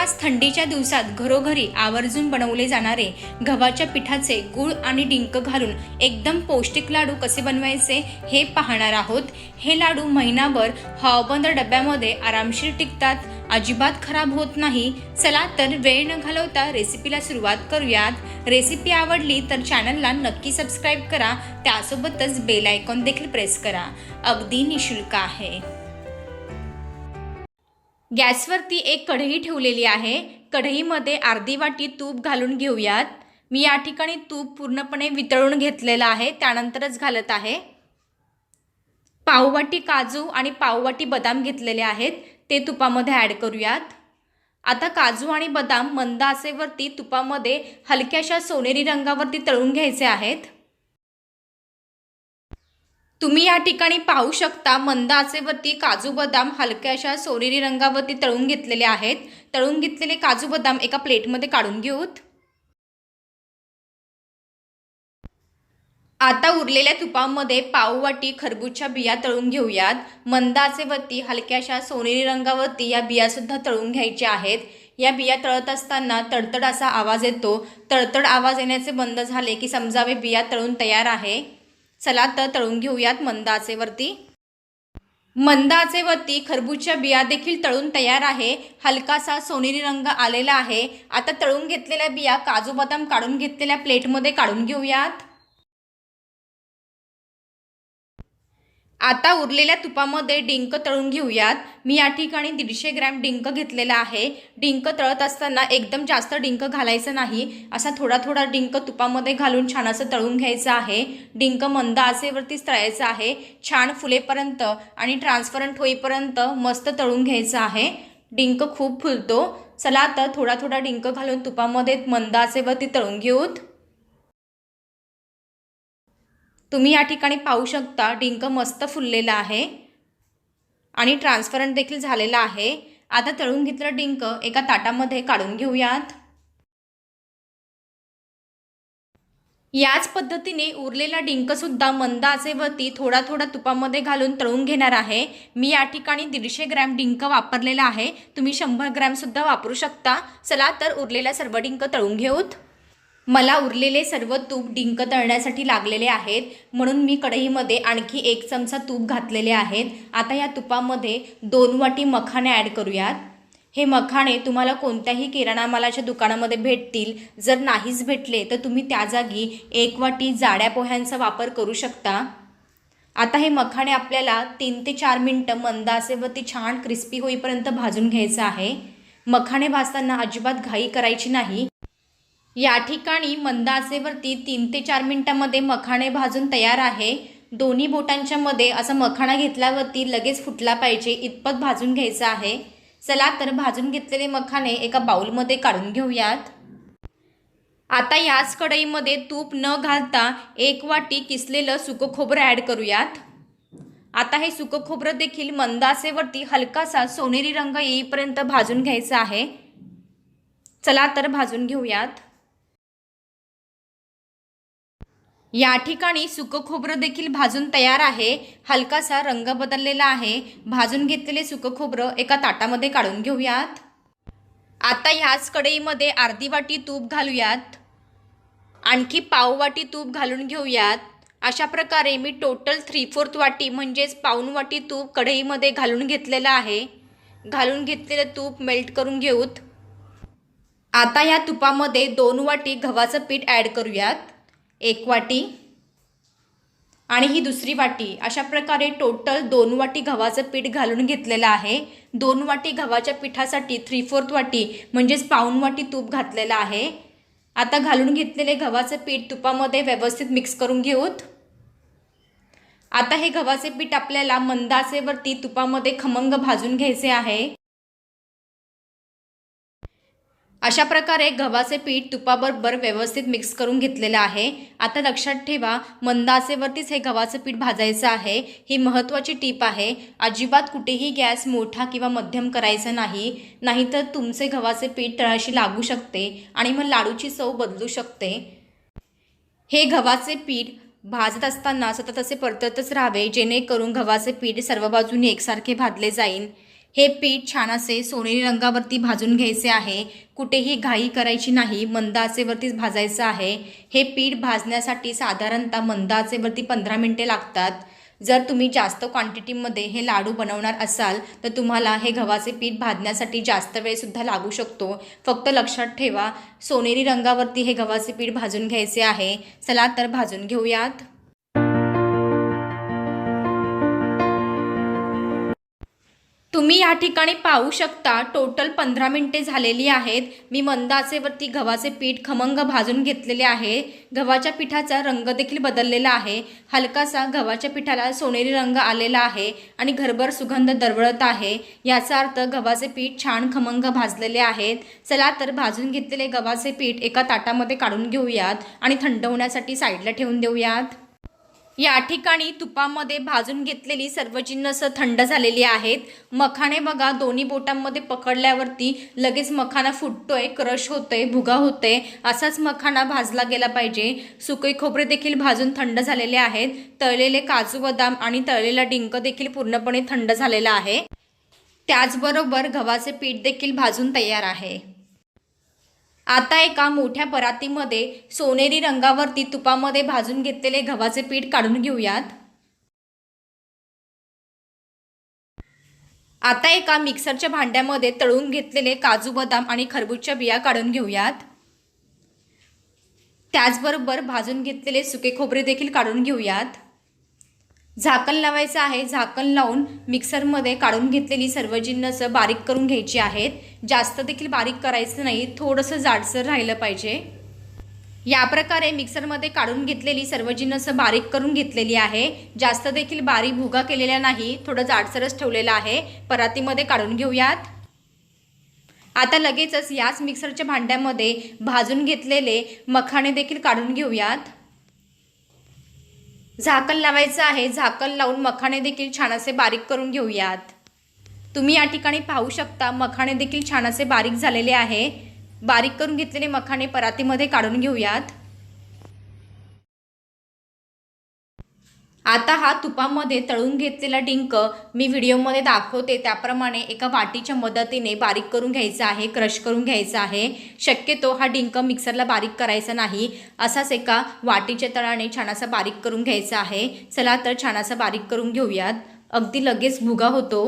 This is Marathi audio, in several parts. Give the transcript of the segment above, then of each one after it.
खास थंडीच्या दिवसात घरोघरी आवर्जून बनवले जाणारे गव्हाच्या पिठाचे गूळ आणि डिंक घालून एकदम पौष्टिक लाडू कसे बनवायचे हे पाहणार आहोत. हे लाडू महिनाभर हवाबंद डब्यामध्ये आरामशीर टिकतात. अजिबात खराब होत नाही. चला तर वेळ न घालवता रेसिपीला सुरुवात करूयात. रेसिपी आवडली तर चॅनलला नक्की सबस्क्राईब करा. त्यासोबतच बेल आयकॉन देखील प्रेस करा. अगदी निशुल्क आहे. गॅसवरती एक कढई ठेवलेली आहे. कढईमध्ये अर्धी वाटी तूप घालून घेऊयात. मी या ठिकाणी तूप पूर्णपणे वितळून घेतलेलं आहे. त्यानंतरच घालत आहे. पाववाटी काजू आणि पाववाटी बदाम घेतलेले आहेत. ते तुपामध्ये ॲड करूयात. आता काजू आणि बदाम मंद असेवरती तुपामध्ये हलक्याशा सोनेरी रंगावरती तळून घ्यायचे आहेत. तुम्ही या ठिकाणी पाहू शकता मंद आचेवरती काजू बदाम हलक्याशा सोनेरी रंगावरती तळून घेतलेले आहेत. तळून घेतलेले काजू बदाम एका प्लेटमध्ये काढून घेऊत. आता उरलेल्या तुपामध्ये पाववाटी खरबूजच्या बिया तळून घेऊयात. मंद आचेवरती हलक्याशा सोनेरी रंगावरती या बियासुद्धा तळून घ्यायच्या आहेत. या बिया तळत असताना तडतड असा आवाज येतो. तडतड आवाज येण्याचे बंद झाले की समजावे बिया तळून तयार आहे. चला तर तळून घेऊयात मंद आचेवरती मंद आचेवरती खरबूजच्या बिया देखील तळून तयार आहे. हलकासा सोनेरी रंग आलेला आहे. आता तळून घेतलेल्या बिया काजू बदाम काढून घेतलेल्या प्लेटमध्ये काढून घेऊयात. आता उरलेल्या तुपामध्ये डिंक तळून घेऊयात. मी या ठिकाणी दीडशे ग्रॅम डिंक घेतलेला आहे. डिंक तळत असताना एकदम जास्त डिंक घालायचं नाही. असा थोडा थोडा डिंक तुपामध्ये घालून छान असं तळून घ्यायचं आहे. डिंक मंद आचेवरतीच तळायचं आहे. छान फुलेपर्यंत आणि ट्रान्सपरंट होईपर्यंत मस्त तळून घ्यायचं आहे. डिंक खूप फुलतो. चला आता थोडा थोडा डिंक घालून तुपामध्ये मंद आसेवरती तळून घेऊत. तुम्ही या ठिकाणी पाहू शकता डिंक मस्त फुललेला आहे आणि ट्रान्सपरंट देखील झालेला आहे. आता तळून घेतलेलं डिंक एका ताटामध्ये काढून घेऊयात. याच पद्धतीने उरलेला डिंकसुद्धा मंद आचेवरती थोडा थोडा तुपामध्ये घालून तळून घेणार आहे. मी या ठिकाणी दीडशे ग्रॅम डिंक वापरलेला आहे. तुम्ही शंभर ग्रॅमसुद्धा वापरू शकता. चला तर उरलेला सर्व डिंक तळून घेऊत. मला उरलेले सर्व तूप डिंक तळण्यासाठी लागलेले आहेत म्हणून मी कढईमध्ये आणखी एक चमचा तूप घातलेले आहेत. आता या तुपामध्ये दोन वाटी मखाणे ॲड करूयात. हे मखाणे तुम्हाला कोणत्याही किराणा मालाच्या दुकानामध्ये भेटतील. जर नाहीच भेटले तर तुम्ही त्या जागी एक वाटी जाड्या पोह्यांचा वापर करू शकता. आता हे मखाणे आपल्याला तीन ते चार मिनटं मंद ती छान क्रिस्पी होईपर्यंत भाजून घ्यायचं आहे. मखाणे भाजताना अजिबात घाई करायची नाही. या ठिकाणी मंदाचेवरती तीन ते चार मिनटामध्ये मखाणे भाजून तयार आहे. दोन्ही बोटांच्या मध्ये असा मखाणा घेतल्यावरती लगेच फुटला पाहिजे इतपत भाजून घ्यायचा आहे. चला तर भाजून घेतलेले मखाणे एका बाउलमध्ये काढून घेऊयात. आता याच कढईमध्ये तूप न घालता एक वाटी किसलेलं सुकं खोबरं ॲड करूयात. आता हे सुकं खोबरं देखील मंदासेवरती हलकासा सोनेरी रंग येईपर्यंत भाजून घ्यायचं आहे. चला तर भाजून घेऊयात. या ठिकाणी सुकं खोबरं देखील भाजून तयार आहे. हलकासा रंग बदललेला आहे. भाजून घेतलेले सुकं खोबरं एका ताटामध्ये काढून घेऊयात. आता ह्याच कढईमध्ये अर्धी वाटी तूप घालूयात. आणखी पाव वाटी तूप घालून घेऊयात. अशा प्रकारे मी टोटल थ्री फोर्थ वाटी म्हणजेच पाऊन वाटी तूप कढईमध्ये घालून घेतलेलं आहे. घालून घेतलेलं तूप मेल्ट करून घेऊत. आता या तुपामध्ये दोन वाटी गव्हाचं पीठ ॲड करूयात. एक वाटी आणि ही दुसरी वाटी. अशा प्रकारे टोटल दोन वाटी गव्हाचं पीठ घालून घेतलेलं आहे. दोन वाटी गव्हाच्या पिठासाठी थ्री फोर्थ वाटी म्हणजेच पाऊन वाटी तूप घातलेलं आहे. आता घालून घेतलेले गव्हाचं पीठ तुपामध्ये व्यवस्थित मिक्स करून घेऊत. आता हे गव्हाचे पीठ आपल्याला मंदासेवरती तुपामध्ये खमंग भाजून घ्यायचे आहे. अशा प्रकारे गव्हाचे पीठ तुपाबरोबर व्यवस्थित मिक्स करून घेतलेलं आहे. आता लक्षात ठेवा मंदासेवरतीच हे गव्हाचं पीठ भाजायचं आहे. ही महत्त्वाची टीप आहे. अजिबात कुठेही गॅस मोठा किंवा मध्यम करायचा नाही. नाहीतर तुमचे गव्हाचे पीठ तळाशी लागू शकते आणि मग लाडूची चव बदलू शकते. हे गव्हाचे पीठ भाजत असताना सतत असे परततच राहावे जेणेकरून गव्हाचे पीठ सर्व बाजूने एकसारखे भाजले जाईल हे पीठ छान असे सोनेरी रंगावरती भाजून घ्यायचे आहे. कुठेही घाई करायची नाही. मंद आचेवरतीच भाजायचं आहे. हे पीठ भाजण्यासाठी साधारणतः मंद आचेवरती पंधरा मिनटे लागतात. जर तुम्ही जास्त क्वांटिटीमध्ये हे लाडू बनवणार असाल तर तुम्हाला हे गव्हाचे पीठ भाजण्यासाठी जास्त वेळसुद्धा लागू शकतो. फक्त लक्षात ठेवा सोनेरी रंगावरती हे गव्हाचे पीठ भाजून घ्यायचे आहे. चला तर भाजून घेऊयात. तुम्ही या ठिकाणी पाहू शकता टोटल पंधरा मिनटे झालेली आहेत. मी मंद आचेवरती गव्हाचे पीठ खमंग भाजून घेतलेले आहे. गव्हाच्या पिठाचा रंग देखील बदललेला आहे. हलकासा गव्हाच्या पिठाला सोनेरी रंग आलेला आहे आणि घरभर सुगंध दरवळत आहे. याचा अर्थ गव्हाचे पीठ छान खमंग भाजलेले आहेत. चला तर भाजून घेतलेले गव्हाचे पीठ एका ताटामध्ये काढून घेऊयात आणि थंड होण्यासाठी साईडला ठेवून देऊयात. या ठिकाणी तुपामध्ये भाजून घेतलेली सर्व जिन्नस थंड झालेली आहेत. मखाणे बघा दोन्ही बोटांमध्ये पकडल्यावरती लगेच मखाना फुटतोय क्रश होतोय भुगा होतोय. असाच मखाना भाजला गेला पाहिजे. सुके खोबरे देखील भाजून थंड झालेले आहेत. तळलेले काजू बदाम आणि तळलेला डिंक देखील पूर्णपणे थंड झालेला आहे. त्याचबरोबर गव्हाचे पीठ देखील भाजून तयार आहे. आता एका मोठ्या परातीमध्ये सोनेरी रंगावरती तुपामध्ये भाजून घेतलेले गव्हाचे पीठ काढून घेऊयात. आता एका मिक्सरच्या भांड्यामध्ये तळून घेतलेले काजू बदाम आणि खरबूजच्या बिया काढून घेऊयात. त्याचबरोबर भाजून घेतलेले सुके खोबरे देखील काढून घेऊयात. झाकण लावायचं आहे. झाकण लावून मिक्सरमध्ये काढून घेतलेली सर्व जिन्नसं बारीक करून घ्यायची आहेत. जास्त देखील बारीक करायचं नाही. थोडंसं जाडसर राहिलं पाहिजे. या प्रकारे मिक्सरमध्ये काढून घेतलेली सर्व जिन्नसं बारीक करून घेतलेली आहे. जास्त देखील बारीक भुगा केलेला नाही. थोडं जाडसरच ठेवलेलं आहे. परातीमध्ये काढून घेऊयात. आता लगेचच याच मिक्सरच्या भांड्यामध्ये भाजून घेतलेले मखाणे देखील काढून घेऊयात. झाकण लावायचं आहे. झाकण लावून मखाणे देखील छान असे बारीक करून घेऊयात. तुम्ही या ठिकाणी पाहू शकता मखाणे देखील छान असे बारीक झालेले आहे. बारीक करून घेतलेले मखाणे परातीमध्ये काढून घेऊयात. आता हा तुपामध्ये तळून घेतलेला डिंक मी व्हिडिओमध्ये दाखवते. त्याप्रमाणे एका वाटीच्या मदतीने बारीक करून घ्यायचा आहे क्रश करून घ्यायचा आहे. शक्यतो हा डिंक मिक्सरला बारीक करायचा नाही. असाच एका वाटीच्या तळाने छान असा बारीक करून घ्यायचा आहे. चला तर छानासा बारीक करून घेऊयात. अगदी लगेच भुगा होतो.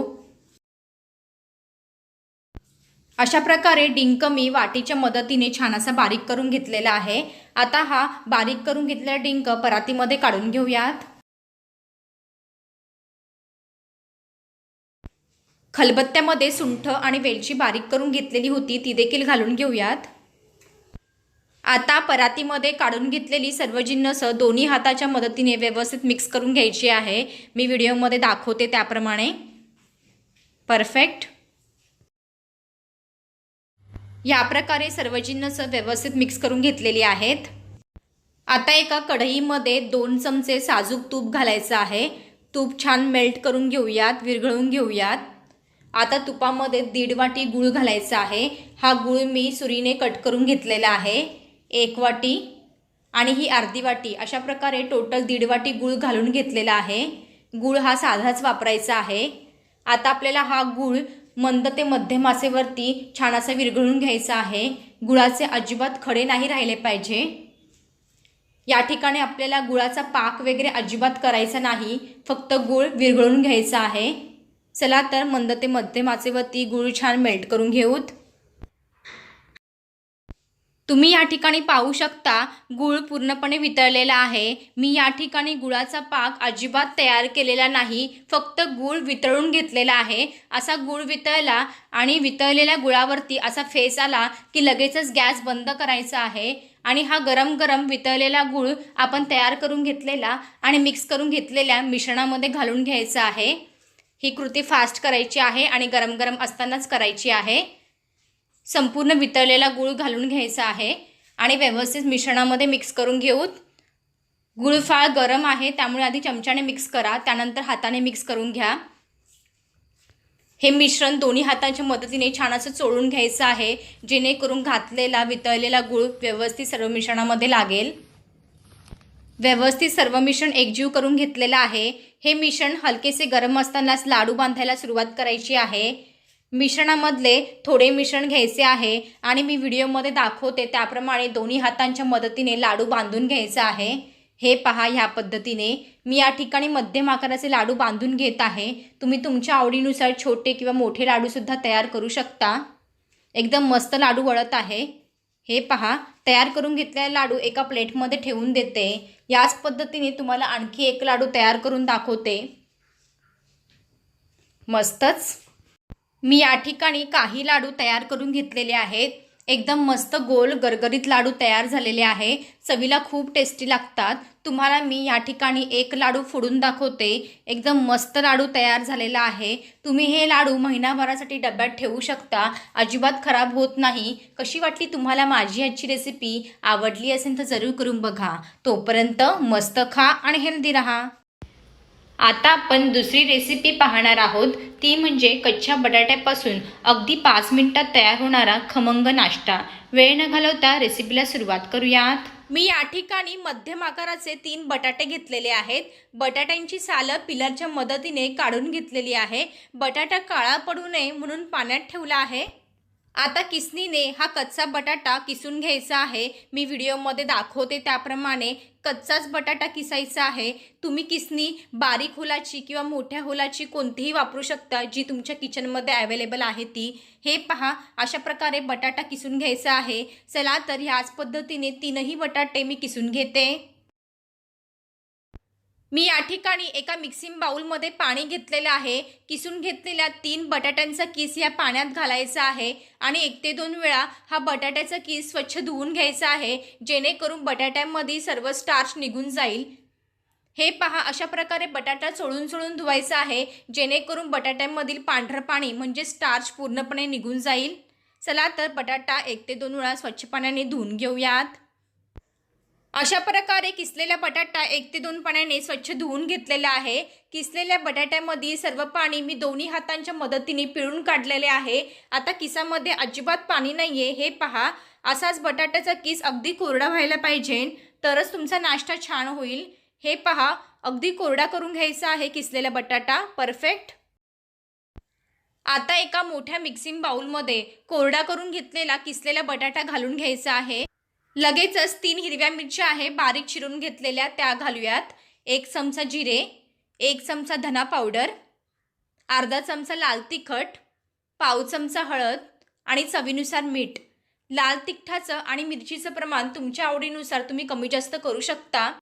अशा प्रकारे डिंक मी वाटीच्या मदतीने छान असा बारीक करून घेतलेला आहे. आता हा बारीक करून घेतलेला डिंक परातीमध्ये काढून घेऊयात. खलबत्त्यामध्ये सुंठ आणि वेलची बारीक करून घेतलेली होती ती देखील घालून घेऊयात. आता परातीमध्ये काढून घेतलेली सर्व जिन्नस दोन्ही हाताच्या मदतीने व्यवस्थित मिक्स करून घ्यायची आहे. मी व्हिडिओमध्ये दाखवते त्याप्रमाणे. परफेक्ट. या प्रकारे सर्व जिन्नस व्यवस्थित मिक्स करून घेतलेली आहेत. आता एका कढईमध्ये दोन चमचे साजूक तूप घालायचं आहे. तूप छान मेल्ट करून घेऊयात विरघळून घेऊयात. आता तुपामध्ये दीड वाटी गूळ घालायचा आहे. हा गूळ मी सुरीने कट करून घेतलेला आहे. एक वाटी आणि ही अर्धी वाटी. अशा प्रकारे टोटल दीड वाटी गूळ घालून घेतलेला आहे. गूळ हा साधाच वापरायचा आहे. आता आपल्याला हा गूळ मंद ते मध्यमासेवरती छान असा विरघळून घ्यायचा आहे. गुळाचे अजिबात खडे नाही राहिले पाहिजे. या ठिकाणी आपल्याला गुळाचा पाक वगैरे अजिबात करायचा नाही. फक्त गूळ विरघळून घ्यायचा आहे. चला तर मंद ते मध्यमाचे व ती गूळ छान मेल्ट करून घेऊत. तुम्ही या ठिकाणी पाहू शकता गूळ पूर्णपणे वितळलेला आहे. मी या ठिकाणी गुळाचा पाक अजिबात तयार केलेला नाही फक्त गूळ वितळून घेतलेला आहे. असा गूळ वितळला आणि वितळलेल्या गुळावरती असा फेस आला की लगेचच गॅस बंद करायचा आहे आणि हा गरम गरम वितळलेला गूळ आपण तयार करून घेतलेला आणि मिक्स करून घेतलेल्या मिश्रणामध्ये घालून घ्यायचा आहे. ही कृती फास्ट करायची आहे आणि गरम गरम असतानाच करायची आहे. संपूर्ण वितळलेला गूळ घालून घ्यायचा आहे आणि व्यवस्थित मिश्रणामध्ये मिक्स करून घेऊत गूळ फाळ गरम आहे त्यामुळे आधी चमच्याने मिक्स करा त्यानंतर हाताने मिक्स करून घ्या. हे मिश्रण दोन्ही हातांच्या मदतीने छान असं चोळून घ्यायचं आहे जेणेकरून घातलेला वितळलेला गूळ व्यवस्थित सर्व मिश्रणामध्ये लागेल. व्यवस्थित सर्व मिश्रण एकजीव करून घेतलेलं आहे. हे मिश्रण हलकेसे गरम असतानाच लाडू बांधायला सुरुवात करायची आहे. मिश्रणामधले थोडे मिश्रण घ्यायचे आहे आणि मी व्हिडिओमध्ये दाखवते त्याप्रमाणे दोन्ही हातांच्या मदतीने लाडू बांधून घ्यायचा आहे. हे पहा ह्या पद्धतीने. मी या ठिकाणी मध्यम आकाराचे लाडू बांधून घेत आहे. तुम्ही तुमच्या आवडीनुसार छोटे किंवा मोठे लाडूसुद्धा तयार करू शकता. एकदम मस्त लाडू वळत आहे. हे पहा तयार करून घेतलेला लाडू एका प्लेटमध्ये ठेवून देते. याच पद्धतीने तुम्हाला आणखी एक लाडू तयार करून दाखवते. मस्तच. मी या ठिकाणी काही लाडू तयार करून घेतलेले आहेत. एकदम मस्त गोल गरगरीत लाडू तयार झालेले आहे. चवीला खूप टेस्टी लागतात. तुम्हाला मी या ठिकाणी एक लाडू फोडून दाखवते. एकदम मस्त लाडू तयार झालेला आहे. तुम्ही हे लाडू महिनाभरासाठी डब्यात ठेवू शकता. अजिबात खराब होत नाही. कशी वाटली तुम्हाला माझी आजची रेसिपी आवडली असेल तर जरूर करून बघा. तोपर्यंत मस्त खा आणि हेल्दी राहा. आता आपण दुसरी रेसिपी पाहणार आहोत. ती म्हणजे कच्च्या बटाट्यापासून अगदी पाच मिनिटात तयार होणारा खमंग नाश्ता. वेळ न घालवता रेसिपीला सुरुवात करूयात. मी या ठिकाणी मध्यम आकाराचे तीन बटाटे घेतलेले आहेत. बटाट्यांची सालं पिलरच्या मदतीने काढून घेतलेली आहे. बटाटा काळा पडू नये म्हणून पाण्यात ठेवला आहे. आता किसनीने हा कच्चा बटाटा किसून घ्यायचा आहे. मी व्हिडिओमध्ये दाखवते त्याप्रमाणे कच्चाच बटाटा किसायचा आहे. तुम्ही किसनी बारीक हुलाची किंवा मोठ्या हुलाची कोणतीही वापरू शकता जी तुमच्या किचनमध्ये अवेलेबल आहे ती. हे पहा अशा प्रकारे बटाटा किसून घ्यायचा आहे. चला तर ह्याच पद्धतीने तीनही बटाटे मी किसून घेते. मी या ठिकाणी एका मिक्सिंग बाऊलमध्ये पाणी घेतलेलं आहे. किसून घेतलेल्या तीन बटाट्यांचा किस या पाण्यात घालायचा आहे. आणि एक ते दोन वेळा हा बटाट्याचा किस स्वच्छ धुवून घ्यायचा आहे. जेणेकरून बटाट्यामध्ये सर्व स्टार्च निघून जाईल. हे पहा अशा प्रकारे बटाटा चोळून चोळून धुवायचा आहे. जेणेकरून बटाट्यांमधील पांढरं पाणी म्हणजे स्टार्च पूर्णपणे निघून जाईल. चला तर बटाटा एक ते दोन वेळा स्वच्छ पाण्याने धुवून घेऊयात. अशा प्रकारे किसलेला बटाटा एक ते दोन पाण्याने स्वच्छ धुवून घेतलेला आहे. किसलेल्या बटाट्यामध्ये सर्व पाणी मी दोन्ही हातांच्या मदतीने पिळून काढलेले आहे. आता किसामध्ये अजिबात पाणी नाही आहे हे पहा. असाच बटाट्याचा किस अगदी कोरडा व्हायला पाहिजे. तरच तुमचा नाश्ता छान होईल. हे पहा अगदी कोरडा करून घ्यायचा आहे किसलेला बटाटा. परफेक्ट. आता एका मोठ्या मिक्सिंग बाउलमध्ये कोरडा करून घेतलेला किसलेला बटाटा घालून घ्यायचा आहे. लगेचच तीन हिरव्या मिरच्या आहे बारीक चिरून घेतलेल्या त्या घालूयात. एक चमचा जिरे एक चमचा धना पावडर अर्धा चमचा लाल तिखट पाव चमचा हळद आणि चवीनुसार मीठ. लाल तिखटाचं आणि मिरचीचं प्रमाण तुमच्या आवडीनुसार तुम्ही कमी जास्त करू शकता.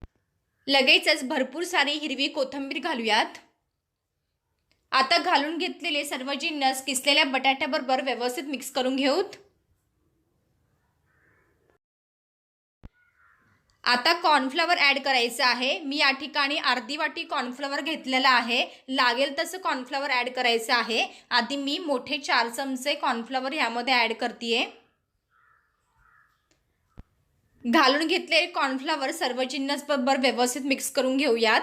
लगेचच भरपूर सारी हिरवी कोथिंबीर घालूयात. आता घालून घेतलेले सर्व जिन्नस किसलेल्या बटाट्याबरोबर व्यवस्थित मिक्स करून घेऊत. आता कॉर्नफ्लॉवर ॲड करायचं आहे. मी या ठिकाणी अर्धी वाटी कॉर्नफ्लॉवर घेतलेला आहे. लागेल तसं कॉर्नफ्लॉवर ॲड करायचं आहे. आधी मी मोठे चार चमचे कॉर्नफ्लॉवर ह्यामध्ये ॲड करते घालून घेतलेले कॉर्नफ्लॉवर सर्व जिन्नस बरोबर व्यवस्थित मिक्स करून घेऊयात.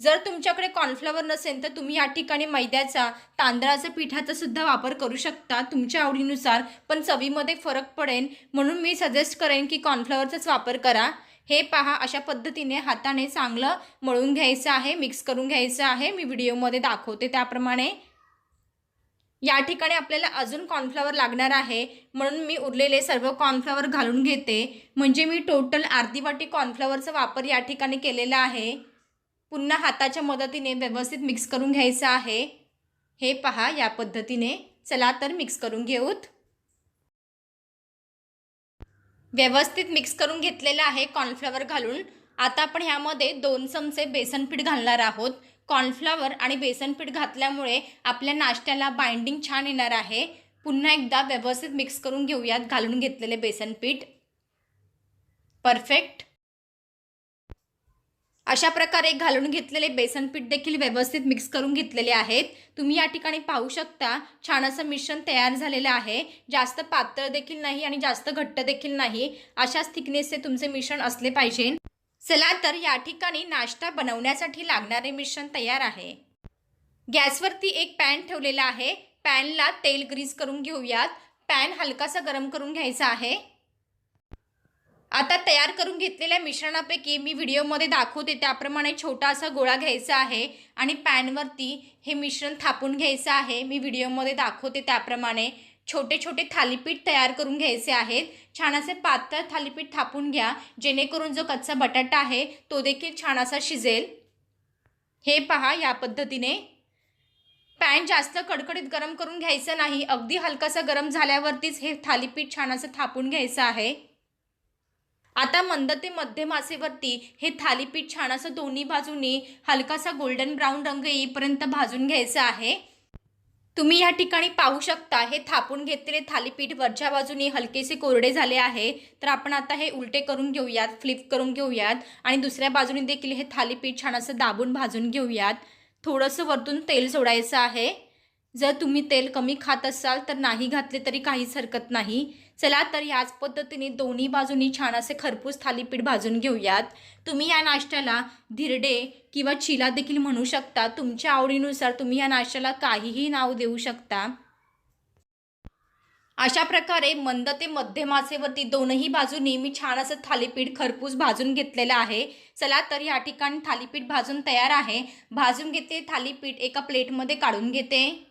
जर तुमच्याकडे कॉर्नफ्लॉवर नसेल तर तुम्ही या ठिकाणी मैद्याचा तांदळाचा पिठाचा सुद्धा वापर करू शकता. तुमच्या आवडीनुसार. पण चवीमध्ये फरक पडेल. म्हणून मी सजेस्ट करेन की कॉर्नफ्लॉवरचाच वापर करा. हे पहा अशा पद्धतीने हाताने चांगलं मळून घ्यायचं आहे मिक्स करून घ्यायचं आहे. मी व्हिडिओमध्ये दाखवते त्याप्रमाणे. या ठिकाणी आपल्याला अजून कॉर्नफ्लॉवर लागणार आहे. म्हणून मी उरलेले सर्व कॉर्नफ्लॉवर घालून घेते. म्हणजे मी टोटल अर्धी वाटी कॉर्नफ्लॉवरचा वापर या ठिकाणी केलेला आहे. पुन्हा हाताच्या मदतीने व्यवस्थित मिक्स करून घ्यायचं आहे. हे पहा या पद्धतीने. चला तर मिक्स करून घेऊत. व्यवस्थित मिक्स करून घेतलेलं आहे कॉर्नफ्लॉवर घालून. आता आपण ह्यामध्ये दोन चमचे बेसन पीठ घालणार आहोत. कॉर्नफ्लॉवर आणि बेसन पीठ घातल्यामुळे आपल्या नाश्त्याला बाइंडिंग छान येणार आहे. पुन्हा एकदा व्यवस्थित मिक्स करून घेऊयात घालून घेतलेले बेसन पीठ. परफेक्ट अशा प्रकारे घालून घेतलेले बेसन पीठ देखील व्यवस्थित मिक्स करून घेतलेले आहेत. तुम्ही या ठिकाणी पाहू शकता छान असं मिश्रण तयार झालेलं आहे. जास्त पातळ देखील नाही आणि जास्त घट्ट देखील नाही. अशाच थिकनेसचे तुमचे मिश्रण असले पाहिजे. चला तर या ठिकाणी नाश्ता बनवण्यासाठी लागणारे मिश्रण तयार आहे. गॅसवरती एक पॅन ठेवलेला आहे. पॅनला तेल ग्रीस करून घेऊयात. पॅन हलकासा गरम करून घ्यायचा आहे. आता तयार करून घेतलेल्या मिश्रणापैकी मी व्हिडिओमध्ये दाखवते. त्याप्रमाणे छोटा असा गोळा घ्यायचा आहे आणि पॅनवरती हे मिश्रण थापून घ्यायचं आहे. मी व्हिडिओमध्ये दाखवते त्याप्रमाणे छोटे छोटे थालीपीठ तयार करून घ्यायचे आहेत. छान असे पातळ थालीपीठ थापून घ्या जेणेकरून जो कच्चा बटाटा आहे तो देखील छान असा शिजेल. हे पहा या पद्धतीने. पॅन जास्त कडकडीत गरम करून घ्यायचं नाही. अगदी हलकासा गरम झाल्यावरतीच हे थालीपीठ छान असं थापून घ्यायचं आहे. आता मंद ते मध्यम मासेवरती हे थालीपीठ छान असं दोन्ही बाजूनी हलकासा गोल्डन ब्राऊन रंग येईपर्यंत भाजून घ्यायचं आहे. तुम्ही या ठिकाणी पाहू शकता हे थापून घेतलेले थालीपीठ वरच्या बाजूने हलकेसे कोरडे झाले आहे. तर आपण आता हे उलटे करून घेऊयात फ्लिप करून घेऊयात आणि दुसऱ्या बाजूने देखील हे थालीपीठ छान असं दाबून भाजून घेऊयात. थोडंसं वरतून तेल सोडायचं आहे. जर तुम्ही तेल कमी खात असाल तर नाही घातले तरी काहीच हरकत नाही. चला तर ह्याच पद्धतीने दोन्ही बाजूनी छान असे खरपूस थालीपीठ भाजून घेऊयात. तुम्ही या नाश्त्याला धिरडे किंवा चिला देखील म्हणू शकता. तुमच्या आवडीनुसार तुम्ही या नाश्त्याला काहीही नाव देऊ शकता. अशा प्रकारे मंद ते मध्यम आचेवरती दोनही बाजूनी मी छान असं थालीपीठ खरपूस भाजून घेतलेलं आहे. चला तर या ठिकाणी थालीपीठ भाजून तयार आहे. भाजून घेते थालीपीठ एका प्लेटमध्ये काढून घेते.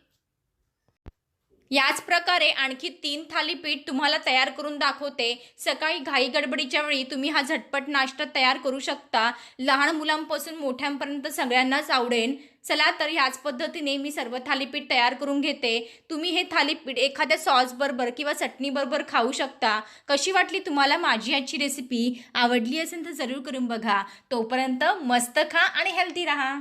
याच प्रकारे आणखी तीन थालीपीठ तुम्हाला तयार करून दाखवते. सकाळी घाई गडबडीच्या वेळी तुम्ही हा झटपट नाश्ता तयार करू शकता. लहान मुलांपासून मोठ्यांपर्यंत सगळ्यांनाच आवडेल. चला तर ह्याच पद्धतीने मी सर्व थालीपीठ तयार करून घेते. तुम्ही हे थालीपीठ एखाद्या सॉसबरोबर किंवा चटणीबरोबर खाऊ शकता. कशी वाटली तुम्हाला माझी आजची रेसिपी आवडली असेल तर जरूर करून बघा. तोपर्यंत मस्त खा आणि हेल्दी राहा.